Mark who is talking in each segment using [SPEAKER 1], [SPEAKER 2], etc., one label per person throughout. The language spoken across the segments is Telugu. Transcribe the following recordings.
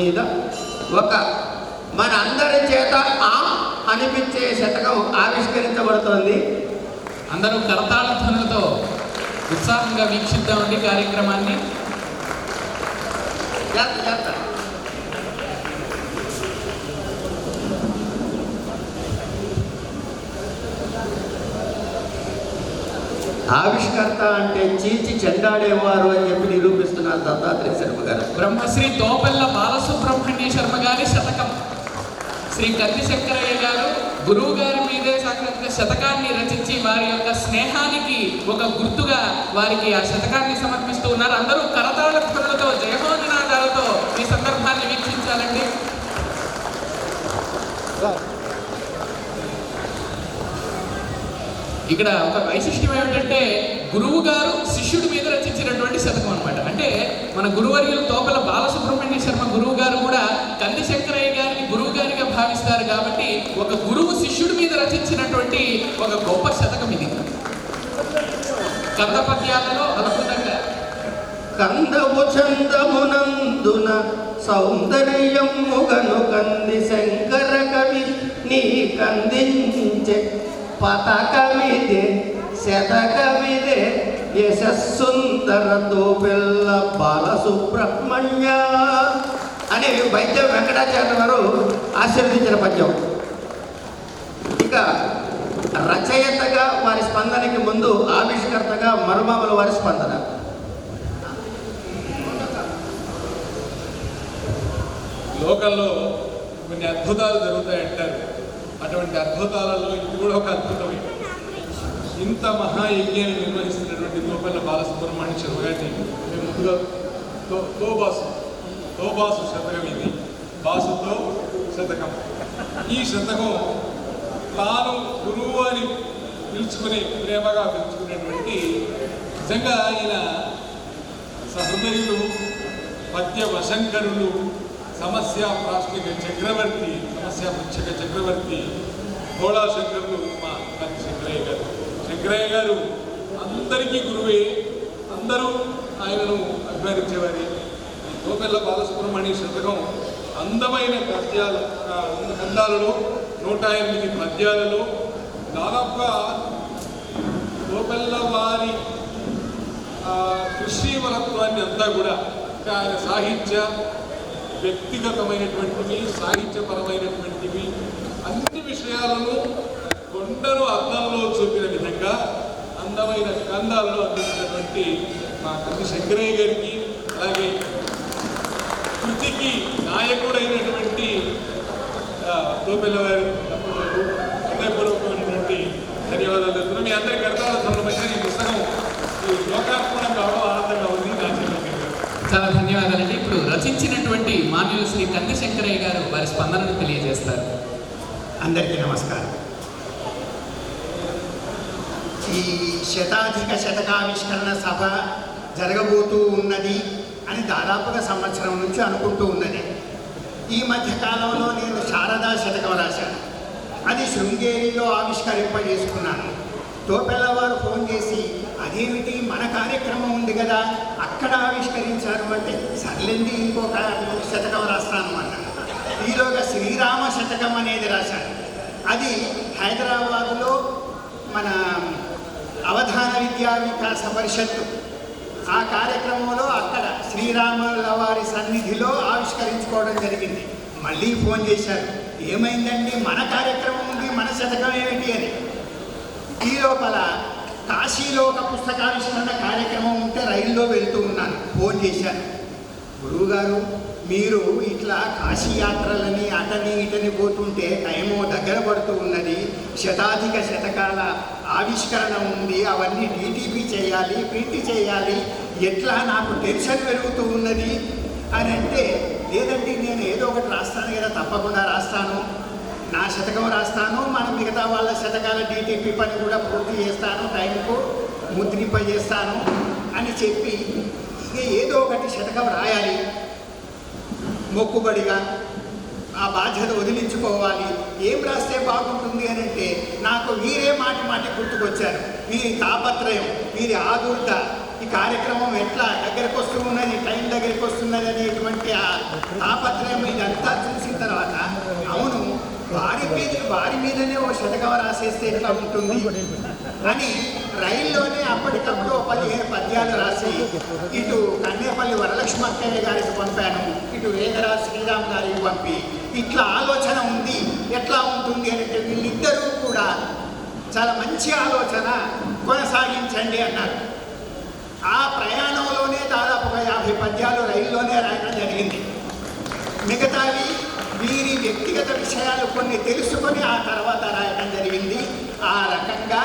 [SPEAKER 1] మీద ఒక మన అందరి చేత ఆ అనిపించే శతకం ఆవిష్కరించబడుతోంది.
[SPEAKER 2] అందరూ కరతాళ ధ్వనులతో ఉత్సాహంగా వీక్షిద్దామండి కార్యక్రమాన్ని.
[SPEAKER 1] జాగ్రత్త, ఆవిష్కర్త అంటే చీచి చెండాడేవారు అని చెప్పి నిరూపిస్తున్నారు దత్తాత్రేయ శర్మ గారు.
[SPEAKER 2] బ్రహ్మశ్రీ తోపల్ల బాలసుబ్రహ్మణ్య శర్మ గారి శతకం. శ్రీ కంది శంకరయ్య గారు గురువు గారి మీదే సాక్షాత్గా శతకాన్ని రచించి వారి యొక్క స్నేహానికి ఒక గుర్తుగా వారికి ఆ శతకాన్ని సమర్పిస్తూ ఉన్నారు. అందరూ కరతాళ ధ్వనులతో జయమోనినాదాలతో ఈ సందర్భం ఇక్కడ ఒక వైశిష్ట్యం ఏమిటంటే గురువు గారు శిష్యుడి మీద రచించినటువంటి శతకం అన్నమాట. అంటే మన గురువర్యులు తోపల బాలసుబ్రహ్మణ్య శర్మ గురువు గారు కూడా కంది శంకరయ్య గారిని గురువు గారిగా భావిస్తారు కాబట్టి ఒక గురువు శిష్యుడి మీద రచించినటువంటి ఒక గొప్ప శతకం ఇది. కంద పద్యాలలో అద్భుతంగా.
[SPEAKER 1] కందము చందమునందున సౌందర్యముగను కంది శంకర కవి నీ కందించే పతకమిదే శతకమిదే యశస్సుందరతో పిల్ల బాలసుబ్రహ్మణ్య. అని వైద్య వెంకటాచార్య గారు ఆశీర్వదించిన పద్యం. ఇక రచయితగా వారి స్పందనకి ముందు ఆవిష్కర్తగా మరుమామల వారి స్పందన.
[SPEAKER 3] లోకంలో కొన్ని అద్భుతాలు జరుగుతాయంటారు. అటువంటి అద్భుతాలలో ఇది కూడా ఒక అద్భుతమే. ఇంత మహాయజ్ఞాన్ని నిర్వహిస్తున్నటువంటి గోపల్ల బాలసుబ్రహ్మణ్య శర్మ గారిని మేము ముందుగా తో తోబాసు తోబాసు శతకం ఇది. బాసుతో శతకం. ఈ శతకం తాను గురువు అని పిలుచుకుని ప్రేమగా పిలుచుకునేటువంటి నిజంగా ఆయన సహృదయులు పద్య వశంకరులు సమస్య ప్రాష్టిక చక్రవర్తి సమస్య పృచ్ఛక చక్రవర్తి గోళా శంకరులు మా శంకరయ్య గారు. శంకరయ్య గారు అందరికీ గురువే అందరూ ఆయనను అభిమానించేవారి గోపెల్ల బాలసుబ్రహ్మణ్య శతకం అందమైన పద్యాల ఆ, ఖండాలలో నూట ఎనిమిది పద్యాలలో దాదాపుగా గోపెల్ల వారి కృషి కృషివలత్వాన్ని అంతా కూడా ఆయన సాహిత్య వ్యక్తిగతమైనటువంటివి సాహిత్యపరమైనటువంటివి అన్ని విషయాలను కొండను అద్దంలో చూపిన విధంగా అందమైన కందాలలో అందించినటువంటి మా కంది శంకరయ్య గారికి అలాగే కృతికి నాయకుడైనటువంటి ఆ, తోపెల్లవారి తమ్ముడు హృదయపూర్వకమైనటువంటి ధన్యవాదాలు చెప్తున్నాను మీ అందరికీ అర్థాల సంబంధించిన ఈ పుస్తకం ఈ లోకార్పణ కావడం ఆనందంగా ఉంది నా చెల్లెలు
[SPEAKER 2] చాలా ధన్యవాదాలండి ఇప్పుడు రచించినటువంటి మాన్యులు శ్రీ కంది శంకరయ్య గారు వారి స్పందనను తెలియజేస్తారు.
[SPEAKER 1] అందరికీ నమస్కారం. ఈ శతాధిక శతకావిష్కరణ సభ జరగబోతూ ఉన్నది అని దాదాపుగా సంవత్సరం నుంచి అనుకుంటూ ఉన్నది. ఈ మధ్యకాలంలో నేను శారదా శతకం రాశాను. అది శృంగేరిలో ఆవిష్కరింపజేసుకున్నాను. తోపెల్లవారు ఫోన్ చేసి అదేమిటి మన కార్యక్రమం ఉంది కదా అక్కడ ఆవిష్కరించారు అంటే సర్లేండి ఇంకొక శతకం రాస్తాను అన్నాను ఈలోగా శ్రీరామ శతకం అనేది రాశాను. అది హైదరాబాదులో మన అవధాన విద్యా వికాస పరిషత్తు. ఆ కార్యక్రమంలో అక్కడ శ్రీరాముల వారి సన్నిధిలో ఆవిష్కరించుకోవడం జరిగింది. మళ్ళీ ఫోన్ చేశారు. ఏమైందండి? మన కార్యక్రమం ఉంది మన శతకం ఏమిటి అని. ఈ లోపల కాశీలో ఒక పుస్తకావిష్కరణ కార్యక్రమం ఉంటే రైల్లో వెళ్తూ ఉన్నాను. ఫోన్ చేశాను గురువుగారు మీరు ఇట్లా కాశీ యాత్రలని అటని ఇటని పోతుంటే టైము దగ్గర పడుతూ ఉన్నది. శతాధిక శతకాల ఆవిష్కరణ ఉంది. అవన్నీ డీటీపీ చేయాలి ప్రింట్ చేయాలి. ఎట్లా నాకు టెన్షన్ పెరుగుతూ ఉన్నది అని అంటే లేదండి నేను ఏదో ఒకటి రాస్తాను కదా తప్పకుండా రాస్తాను. నా శతకం రాస్తాను మన మిగతా వాళ్ళ శతకాల డీటీపీ పని కూడా పూర్తి చేస్తాను టైంకు ముద్రింపజేస్తాను అని చెప్పి ఇక ఏదో ఒకటి శతకం రాయాలి. మొక్కుబడిగా ఆ బాధ్యత వదిలించుకోవాలి. ఏం రాస్తే బాగుంటుంది అని అంటే నాకు వీరే మాటి మాటి గుర్తుకొచ్చారు. వీరి తాపత్రయం వీరి ఆదుర్త ఈ కార్యక్రమం ఎట్లా దగ్గరకు వస్తున్నది టైం దగ్గరికి వస్తున్నది అనేటువంటి ఆ తాపత్రయం ఇదంతా చూసిన తర్వాత అవును వారి మీద వారి మీదనే ఓ శతకం రాసేస్తే ఎట్లా ఉంటుంది? అని రైల్లోనే అప్పటికప్పుడు పదిహేను పద్యాలు రాసి ఇటు కన్నేపల్లి వరలక్ష్మి అక్కయ్య గారికి పంపాను ఇటు వేదరాజు శ్రీరామ్ గారికి పంపి ఇట్లా ఆలోచన ఉంది ఎట్లా ఉంటుంది అంటే వీళ్ళిద్దరూ కూడా చాలా మంచి ఆలోచన కొనసాగించండి అన్నారు. ఆ ప్రయాణంలోనే దాదాపుగా యాభై పద్యాలు రైల్లోనే రాయడం జరిగింది. మిగతావి వీరి వ్యక్తిగత విషయాలు కొన్ని తెలుసుకొని ఆ తర్వాత రాయడం జరిగింది. ఆ రకంగా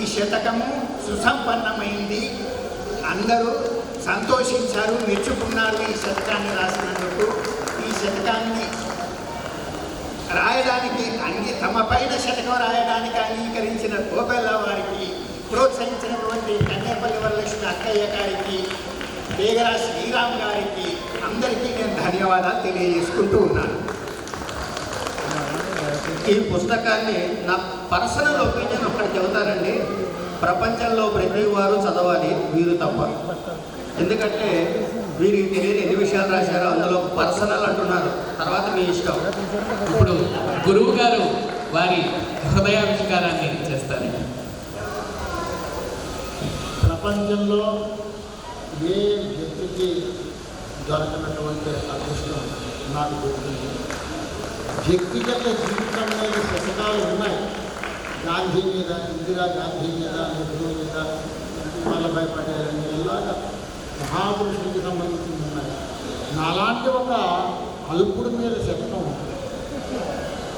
[SPEAKER 1] ఈ శతకము సుసంపన్నమైంది. అందరూ సంతోషించారు మెచ్చుకున్నారు ఈ శతకాన్ని రాసినందుకు. ఈ శతకాన్ని రాయడానికి అంగీ తమ పైన శతకం రాయడానికి అంగీకరించిన గోపెల్ల వారికి ప్రోత్సహించినటువంటి కన్నేపల్లి వరలక్ష్మి అక్కయ్య గారికి బేగరా శ్రీరామ్ గారికి అందరికీ నేను ధన్యవాదాలు తెలియజేసుకుంటూ ఉన్నాను.
[SPEAKER 4] ఈ పుస్తకాన్ని నా పర్సనల్ ఒపీనియన్ ఒకటి చెబుతానండి. ప్రపంచంలో ప్రతి వారు చదవాలి వీరు తప్ప. ఎందుకంటే వీరికి తెలియని ఎన్ని విషయాలు రాశారో అందులో పర్సనల్ అంటున్నారు. తర్వాత మీ ఇష్టం.
[SPEAKER 2] ఇప్పుడు గురువు గారు వారి హృదయావిష్కారాన్ని చేస్తారు.
[SPEAKER 5] ప్రపంచంలో ఏ వ్యక్తికి దొరకనటువంటి అదృష్టం నాకు దొరికింది వ్యక్తిగత జీవితంలో శతకాలు ఉన్నాయి. గాంధీ మీద ఇందిరా గాంధీ మీద నెహ్రూ మీద వల్లభాయ్ పటేల్ అని ఇలాగా మహాపురుషుడికి సంబంధించి ఉన్నాయి. నాలాంటి ఒక అలుపుడు మీద శతకం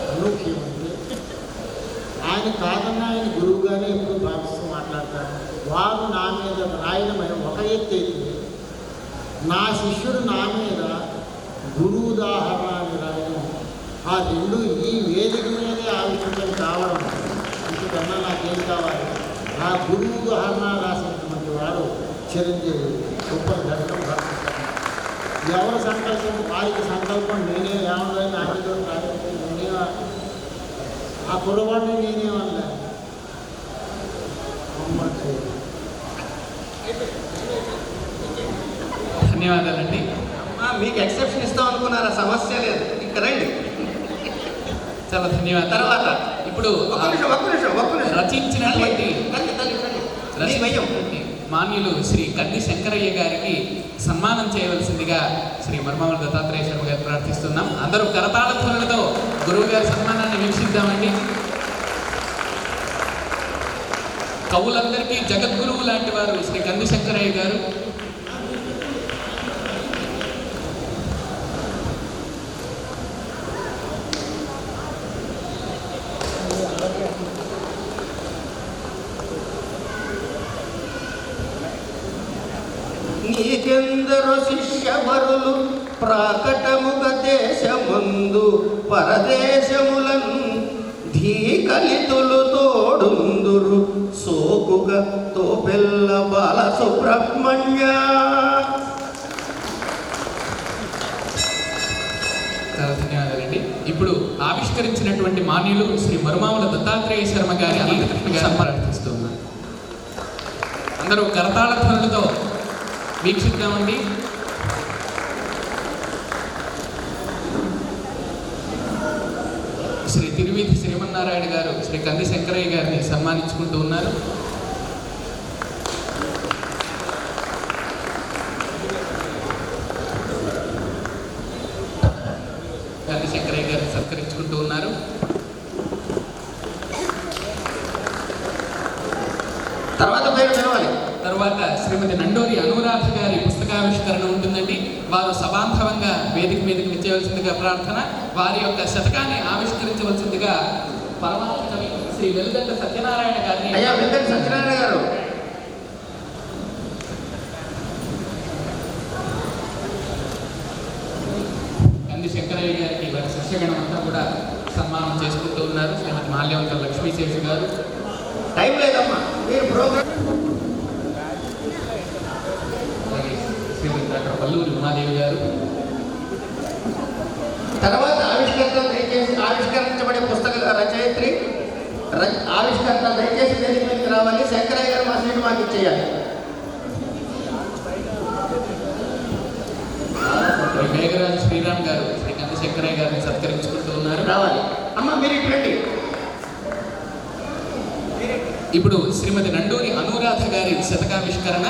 [SPEAKER 5] అనూహ్యం అంటే ఆయన కాదన్నా ఆయన గురువుగానే ఎప్పుడు భావిస్తూ మాట్లాడతారు వారు నా మీద రాయడం ఒక ఎత్తు అయితే నా శిష్యుడు నా మీద గురువు ఉదాహరణ ఆ రెండు ఈ వేదిక మీదే ఆవిష్కరణ కావడం ఇంతకన్నా నాకేం కావాలి? ఆ గురువు ఉదాహరణ రాసినటువంటి వారు చిరంజీవి గొప్ప ఘటన ఎవరి సంకల్పం? వారికి సంకల్పం నేనే ఏమన్నా రాయకపోతే నేనే ఆ కుర్రవాడిని నేనేమన్నా అమ్మకి.
[SPEAKER 2] ధన్యవాదాలండి.
[SPEAKER 4] అమ్మా, మీకు ఎక్సెప్షన్ ఇస్తాం అనుకున్నారా? సమస్య లేదు. ఇక్కడ రండి.
[SPEAKER 2] చాలా ధన్యవాదాలు
[SPEAKER 4] తర్వాత
[SPEAKER 2] ఇప్పుడు రచించినటువంటి. రచించినటువంటి మాన్యులు శ్రీ కంది శంకరయ్య గారికి సన్మానం చేయవలసిందిగా శ్రీ మర్మావళి దత్తాత్రేయ శర్మ గారు ప్రార్థిస్తున్నాం. అందరూ కరతాళ ధ్వనులతో గురువు గారి సన్మానాన్ని వీక్షిద్దామండి. కవులందరికీ జగద్గురువు లాంటి వారు శ్రీ కంది శంకరయ్య గారు.
[SPEAKER 4] నీకెందరు శిష్యవరులు ప్రాకటముగ దేశముందు పరదేశములను ధీకలితులు తోడుందురు. సోకుగ తోపెల్ల బాల సుబ్రహ్మణ్య.
[SPEAKER 2] ధన్యవాదాలండి ఇప్పుడు ఆవిష్కరించినటువంటి మాన్యులు శ్రీ మరుమాముల దత్తాత్రేయ శర్మ సంప్రార్థిస్తున్నాను అందరూ కరతాళ ధ్వనులతో వీక్షిద్దామండి. శ్రీ తిరువీధి శ్రీమన్నారాయణ గారు శ్రీ కంది శంకరయ్య గారిని సన్మానించుకుంటూ ఉన్నారు. కంది శంకరయ్య గారిని సత్కరించుకుంటూ ఉన్నారు.
[SPEAKER 4] తర్వాత పేరు పిలవాలి
[SPEAKER 2] తర్వాత శ్రీమతి నండోరి అనురాధ గారి పుస్తకావిష్కరణ ఉంటుందండి. వారు సబాంధవంగా వేదిక మీదకి విచ్చేయవలసిందిగా ప్రార్థన వారి యొక్క శతకాన్ని ఆవిష్కరించవలసిందిగా పరమాత్మ కవి శ్రీ వెలుగంట సత్యనారాయణ గారిని
[SPEAKER 4] అయ్యా వెంకట సత్యనారాయణ గారు.
[SPEAKER 2] కంది శంకరయ్య గారికి వారి శిష్యగణం అంతా కూడా సన్మానం చేసుకుంటూ ఉన్నారు. శ్రీమతి మాల్యవంత లక్ష్మీశేషు గారు.
[SPEAKER 4] టైం లేదమ్మా మీరు ప్రోగ్రామ్
[SPEAKER 2] అలాగే వల్లూరి ఉమాదేవి గారు.
[SPEAKER 4] తర్వాత ఆవిష్కరణ ఆవిష్కర్త దయచేసి ఆవిష్కరించబడే పుస్తక రచయిత్రి ఆవిష్కర్త దయచేసి వేదిక మీదకి రావాలి. శంకరయ్య గారు మా సీటు మాకు ఇచ్చేయాలి.
[SPEAKER 2] మేఘరాజు శ్రీరామ్ గారు శ్రీ కంది శంకరయ్య గారిని సత్కరించుకుంటూ ఉన్నారు.
[SPEAKER 4] రావాలి. అమ్మ మీరు ఇటువంటి
[SPEAKER 2] ఇప్పుడు శ్రీమతి నండూరి అనురాధ గారి శతకావిష్కరణ